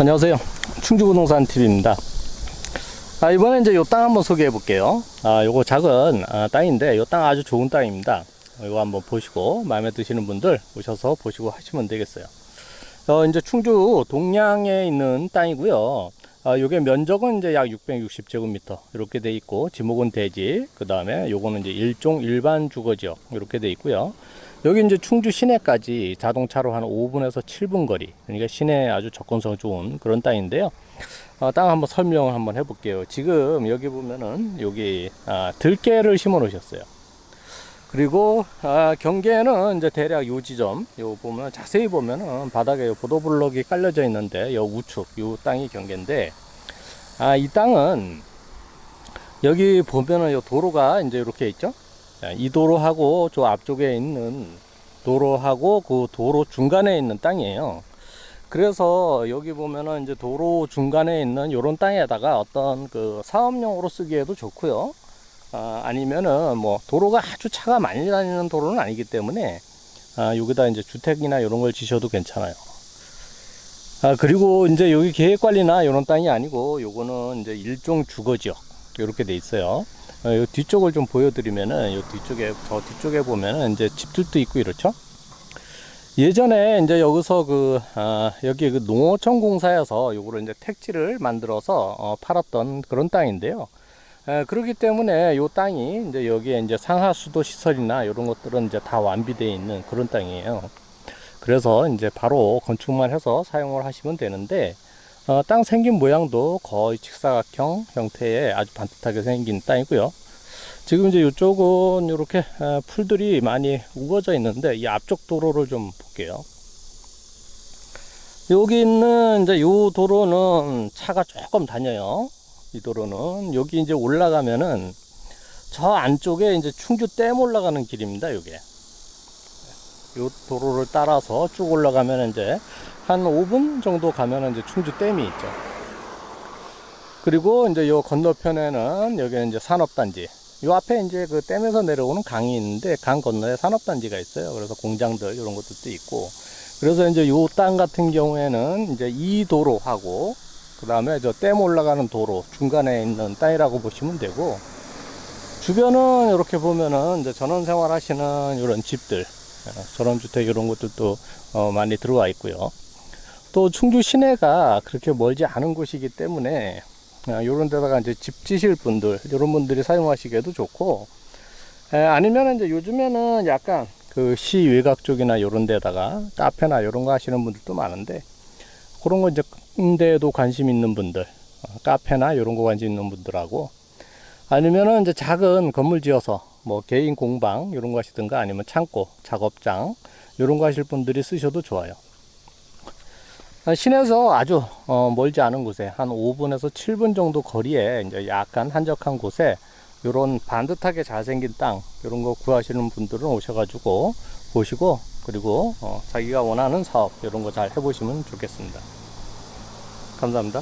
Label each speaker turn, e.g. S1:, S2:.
S1: 안녕하세요. 충주부동산 TV입니다. 아, 이번에 이제 요 땅 한번 소개해 볼게요. 아, 요거 작은 아, 땅인데 요 땅 아주 좋은 땅입니다. 이거 한번 보시고 마음에 드시는 분들 오셔서 보시고 하시면 되겠어요. 어, 이제 충주 동양에 있는 땅이고요. 아, 요게 면적은 이제 약 660제곱미터 이렇게 돼 있고 지목은 대지 그 다음에 요거는 이제 일종 일반 주거지역 이렇게 돼 있고요. 여기 이제 충주 시내까지 자동차로 한 5분에서 7분 거리 그러니까 시내에 아주 접근성 좋은 그런 땅인데요. 어, 땅 한번 설명을 한번 해볼게요. 지금 여기 보면은 여기 아, 들깨를 심어 놓으셨어요. 그리고 아, 경계는 이제 대략 요 지점 요 보면 자세히 보면은 바닥에 요 보도블럭이 깔려져 있는데 요 우측 요 땅이 경계인데 아 이 땅은 여기 보면은 요 도로가 이제 이렇게 있죠 자, 이 도로하고 저 앞쪽에 있는 도로하고 그 도로 중간에 있는 땅이에요. 그래서 여기 보면은 이제 도로 중간에 있는 요런 땅에다가 어떤 그 사업용으로 쓰기에도 좋고요. 아, 아니면은 뭐 도로가 아주 차가 많이 다니는 도로는 아니기 때문에 아, 여기다 이제 주택이나 이런 걸 지셔도 괜찮아요. 아, 그리고 이제 여기 계획 관리나 이런 땅이 아니고 요거는 이제 일종 주거지역 이렇게 돼 있어요. 어, 요 뒤쪽을 좀 보여드리면은 요 뒤쪽에 저 뒤쪽에 보면은 이제 집들도 있고 이렇죠. 예전에 이제 여기서 그 아, 여기 그 농어촌 공사에서 요거를 이제 택지를 만들어서 어, 팔았던 그런 땅인데요. 에, 그렇기 때문에 요 땅이 이제 여기에 이제 상하 수도 시설이나 이런 것들은 이제 다 완비되어 있는 그런 땅이에요. 그래서 이제 바로 건축만 해서 사용을 하시면 되는데 어, 땅 생긴 모양도 거의 직사각형 형태의 아주 반듯하게 생긴 땅이고요. 지금 이제 이쪽은 이렇게 풀들이 많이 우거져 있는데 이 앞쪽 도로를 좀 볼게요. 여기 있는 이제 요 도로는 차가 조금 다녀요. 이 도로는 여기 이제 올라가면은 저 안쪽에 이제 충주 댐 올라가는 길입니다. 요게 요 도로를 따라서 쭉 올라가면 이제 한 5분 정도 가면은 이제 충주 댐이 있죠. 그리고 이제 요 건너편에는 여기는 이제 산업단지. 요 앞에 이제 그 댐에서 내려오는 강이 있는데 강 건너에 산업단지가 있어요. 그래서 공장들 이런 것들도 있고. 그래서 이제 요 땅 같은 경우에는 이제 이 도로하고 그 다음에 저 댐 올라가는 도로 중간에 있는 땅이라고 보시면 되고 주변은 이렇게 보면은 이제 전원 생활 하시는 이런 집들 전원주택 이런 것들도 어, 많이 들어와 있고요. 또 충주 시내가 그렇게 멀지 않은 곳이기 때문에 이런 데다가 이제 집 지실 분들 이런 분들이 사용하시기에도 좋고 에, 아니면 이제 요즘에는 약간 그 시 외곽 쪽이나 이런 데다가 카페나 이런 거 하시는 분들도 많은데 그런 거 이제 데도 관심 있는 분들, 어, 카페나 이런 거 관심 있는 분들하고 아니면은 이제 작은 건물 지어서 뭐 개인 공방 이런 거 하시든가 아니면 창고, 작업장 이런 거 하실 분들이 쓰셔도 좋아요. 아, 시내에서 아주 어, 멀지 않은 곳에 한 5분에서 7분 정도 거리에 이제 약간 한적한 곳에 이런 반듯하게 잘생긴 땅 이런 거 구하시는 분들은 오셔가지고 보시고 그리고 어, 자기가 원하는 사업 이런 거 잘 해보시면 좋겠습니다. 감사합니다.